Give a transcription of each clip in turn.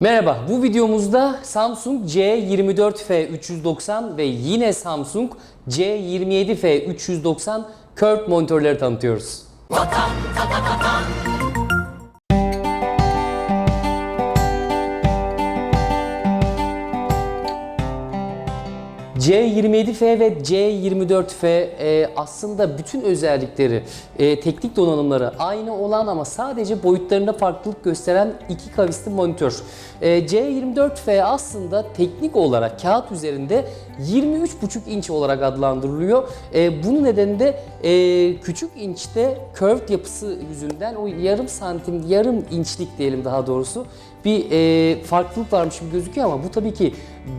Merhaba, bu videomuzda Samsung C24F 390 ve yine Samsung C27F 390 Curved monitörleri tanıtıyoruz. C27F ve C24F e, aslında bütün özellikleri, e, teknik donanımları aynı olan ama sadece boyutlarında farklılık gösteren iki kavisli monitör. E, C24F aslında teknik olarak kağıt üzerinde 23,5 inç olarak adlandırılıyor. E, bunun nedeni de e, küçük inçte curved yapısı yüzünden o yarım santim, yarım inçlik diyelim daha doğrusu bir e, farklılık varmış gibi gözüküyor ama bu tabii ki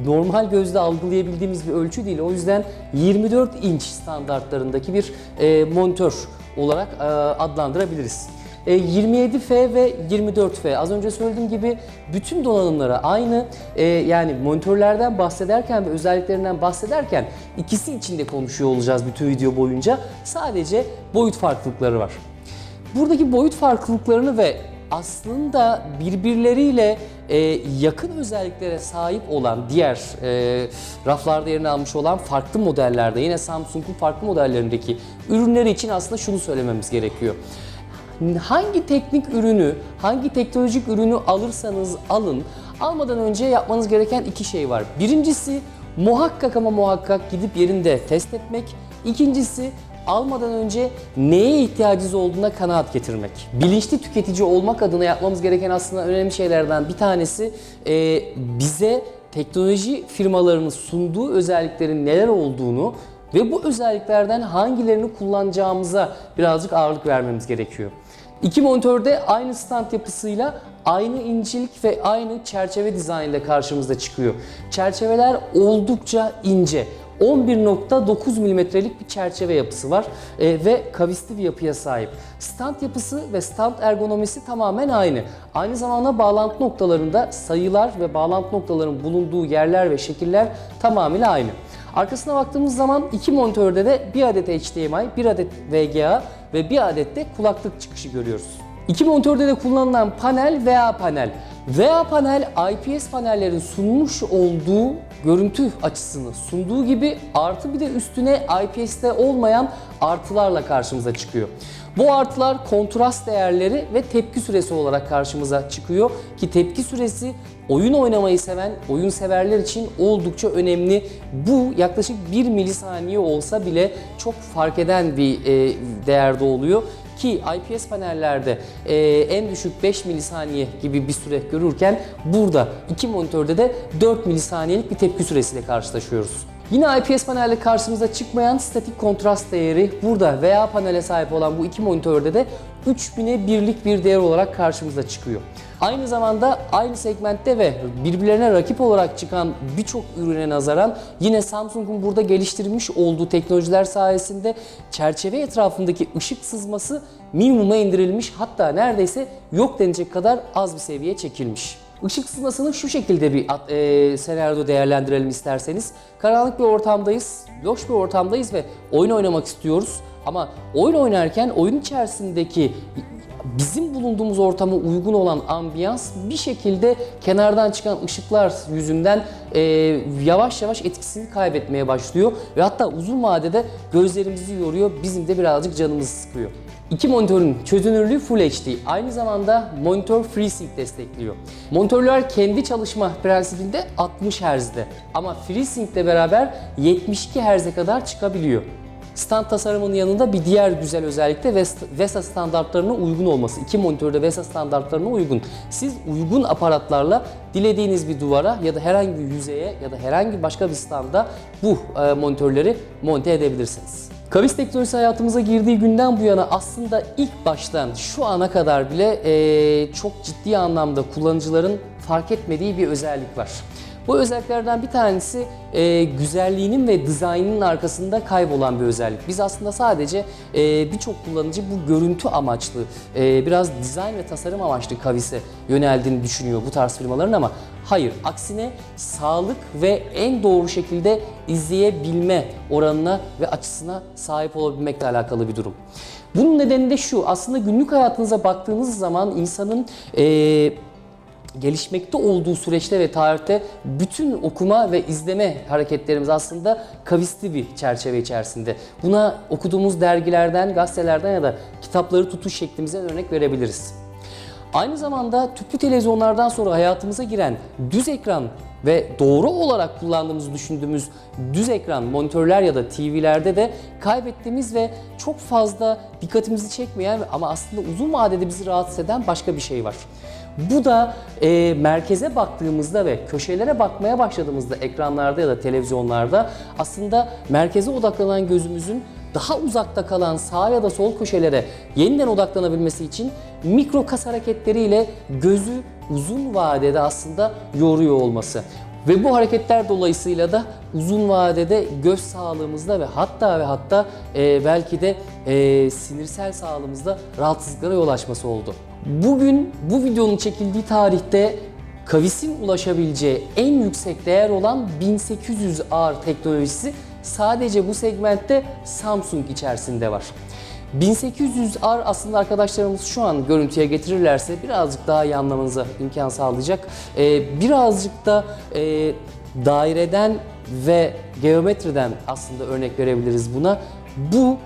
normal gözle algılayabildiğimiz bir ölçü değil. O yüzden 24 inç standartlarındaki bir e, monitör olarak e, adlandırabiliriz. E, 27F ve 24F az önce söylediğim gibi bütün donanımlara aynı e, yani monitörlerden bahsederken ve özelliklerinden bahsederken ikisi içinde konuşuyor olacağız bütün video boyunca. Sadece boyut farklılıkları var. Buradaki boyut farklılıklarını ve aslında birbirleriyle e, yakın özelliklere sahip olan diğer e, raflarda yerini almış olan farklı modellerde yine Samsung'un farklı modellerindeki ürünleri için aslında şunu söylememiz gerekiyor. Hangi teknik ürünü, hangi teknolojik ürünü alırsanız alın, almadan önce yapmanız gereken iki şey var. Birincisi muhakkak ama muhakkak gidip yerinde test etmek. İkincisi almadan önce neye ihtiyacınız olduğuna kanaat getirmek. Bilinçli tüketici olmak adına yapmamız gereken aslında önemli şeylerden bir tanesi e, bize teknoloji firmalarının sunduğu özelliklerin neler olduğunu ve bu özelliklerden hangilerini kullanacağımıza birazcık ağırlık vermemiz gerekiyor. İki monitörde aynı stand yapısıyla aynı incelik ve aynı çerçeve dizaynıyla karşımıza çıkıyor. Çerçeveler oldukça ince. 11.9 milimetrelik bir çerçeve yapısı var e, ve kavisli bir yapıya sahip. Stand yapısı ve stand ergonomisi tamamen aynı. Aynı zamanda bağlantı noktalarında sayılar ve bağlantı noktaların bulunduğu yerler ve şekiller tamamıyla aynı. Arkasına baktığımız zaman iki monitörde de bir adet HDMI, bir adet VGA ve bir adet de kulaklık çıkışı görüyoruz. İki monitörde de kullanılan panel VA panel. VA panel IPS panellerin sunmuş olduğu görüntü açısını sunduğu gibi artı bir de üstüne IPS'te olmayan artılarla karşımıza çıkıyor. Bu artılar kontrast değerleri ve tepki süresi olarak karşımıza çıkıyor ki tepki süresi oyun oynamayı seven oyun severler için oldukça önemli. Bu yaklaşık 1 milisaniye olsa bile çok fark eden bir e, değerde oluyor ki IPS panellerde e, en düşük 5 milisaniye gibi bir süre görürken burada iki monitörde de 4 milisaniyelik bir tepki süresiyle karşılaşıyoruz. Yine IPS panelde karşımıza çıkmayan statik kontrast değeri burada veya panele sahip olan bu iki monitörde de 3000'e birlik bir değer olarak karşımıza çıkıyor. Aynı zamanda aynı segmentte ve birbirlerine rakip olarak çıkan birçok ürüne nazaran yine Samsung'un burada geliştirmiş olduğu teknolojiler sayesinde çerçeve etrafındaki ışık sızması minimuma indirilmiş hatta neredeyse yok denecek kadar az bir seviyeye çekilmiş. Işık sızmasını şu şekilde bir e, senaryo değerlendirelim isterseniz. Karanlık bir ortamdayız, loş bir ortamdayız ve oyun oynamak istiyoruz. Ama oyun oynarken oyun içerisindeki bizim bulunduğumuz ortama uygun olan ambiyans bir şekilde kenardan çıkan ışıklar yüzünden e, yavaş yavaş etkisini kaybetmeye başlıyor ve hatta uzun vadede gözlerimizi yoruyor, bizim de birazcık canımızı sıkıyor. İki monitörün çözünürlüğü Full HD. Aynı zamanda monitör FreeSync destekliyor. Monitörler kendi çalışma prensibinde 60 Hz'de ama FreeSync ile beraber 72 Hz'e kadar çıkabiliyor. Stand tasarımının yanında bir diğer güzel özellik de VESA- standartlarına uygun olması. İki monitörde VESA standartlarına uygun. Siz uygun aparatlarla dilediğiniz bir duvara ya da herhangi bir yüzeye ya da herhangi başka bir standa bu e, monitörleri monte edebilirsiniz. Kavis teknolojisi hayatımıza girdiği günden bu yana aslında ilk baştan şu ana kadar bile e, çok ciddi anlamda kullanıcıların fark etmediği bir özellik var. Bu özelliklerden bir tanesi e, güzelliğinin ve dizaynının arkasında kaybolan bir özellik. Biz aslında sadece e, birçok kullanıcı bu görüntü amaçlı, e, biraz dizayn ve tasarım amaçlı kavise yöneldiğini düşünüyor bu tarz firmaların ama hayır. Aksine sağlık ve en doğru şekilde izleyebilme oranına ve açısına sahip olabilmekle alakalı bir durum. Bunun nedeni de şu, aslında günlük hayatınıza baktığınız zaman insanın e, gelişmekte olduğu süreçte ve tarihte bütün okuma ve izleme hareketlerimiz aslında kavisli bir çerçeve içerisinde. Buna okuduğumuz dergilerden, gazetelerden ya da kitapları tutuş şeklimizden örnek verebiliriz. Aynı zamanda tüplü televizyonlardan sonra hayatımıza giren düz ekran ve doğru olarak kullandığımızı düşündüğümüz düz ekran monitörler ya da TV'lerde de kaybettiğimiz ve çok fazla dikkatimizi çekmeyen ama aslında uzun vadede bizi rahatsız eden başka bir şey var. Bu da e, merkeze baktığımızda ve köşelere bakmaya başladığımızda ekranlarda ya da televizyonlarda aslında merkeze odaklanan gözümüzün daha uzakta kalan sağ ya da sol köşelere yeniden odaklanabilmesi için mikro kas hareketleriyle gözü uzun vadede aslında yoruyor olması. Ve bu hareketler dolayısıyla da uzun vadede göz sağlığımızda ve hatta ve hatta e, belki de e, sinirsel sağlığımızda rahatsızlıklara yol açması oldu. Bugün bu videonun çekildiği tarihte kavisin ulaşabileceği en yüksek değer olan 1800 ağır teknolojisi sadece bu segmentte Samsung içerisinde var. 1800 R aslında arkadaşlarımız şu an görüntüye getirirlerse birazcık daha iyi anlamanıza imkan sağlayacak. Ee, birazcık da e, daireden ve geometriden aslında örnek verebiliriz buna. Bu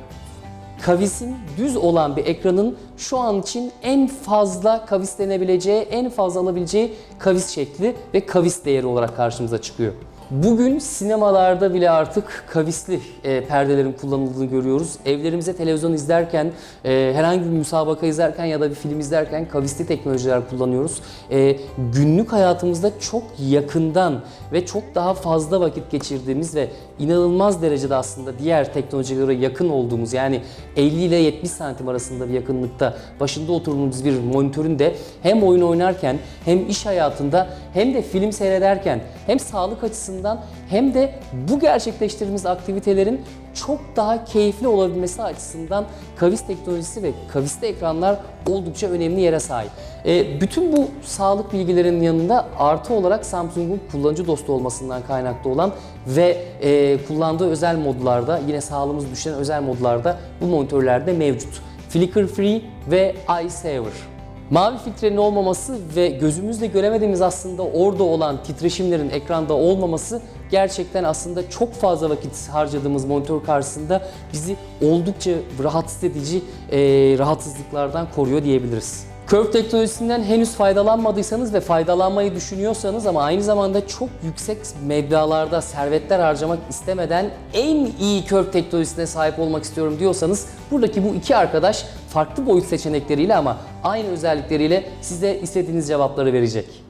kavisin düz olan bir ekranın şu an için en fazla kavislenebileceği, en fazla alabileceği kavis şekli ve kavis değeri olarak karşımıza çıkıyor. Bugün sinemalarda bile artık kavisli e, perdelerin kullanıldığını görüyoruz. Evlerimize televizyon izlerken, e, herhangi bir müsabaka izlerken ya da bir film izlerken kavisli teknolojiler kullanıyoruz. E, günlük hayatımızda çok yakından ve çok daha fazla vakit geçirdiğimiz ve inanılmaz derecede aslında diğer teknolojilere yakın olduğumuz yani 50 ile 70 santim arasında bir yakınlıkta başında oturduğumuz bir monitörün de hem oyun oynarken hem iş hayatında hem de film seyrederken hem sağlık açısından hem de bu gerçekleştirdiğimiz aktivitelerin çok daha keyifli olabilmesi açısından kavis teknolojisi ve kavisli ekranlar oldukça önemli yere sahip. E, bütün bu sağlık bilgilerinin yanında artı olarak Samsung'un kullanıcı dostu olmasından kaynaklı olan ve e, kullandığı özel modlarda yine sağlığımız düşen özel modlarda bu monitörlerde mevcut. Flicker Free ve Eye Saver. Mavi filtrenin olmaması ve gözümüzle göremediğimiz aslında orada olan titreşimlerin ekranda olmaması gerçekten aslında çok fazla vakit harcadığımız monitör karşısında bizi oldukça rahatsız edici e, rahatsızlıklardan koruyor diyebiliriz. Curve teknolojisinden henüz faydalanmadıysanız ve faydalanmayı düşünüyorsanız ama aynı zamanda çok yüksek meblağlarda servetler harcamak istemeden en iyi Curve teknolojisine sahip olmak istiyorum diyorsanız buradaki bu iki arkadaş farklı boyut seçenekleriyle ama aynı özellikleriyle size istediğiniz cevapları verecek.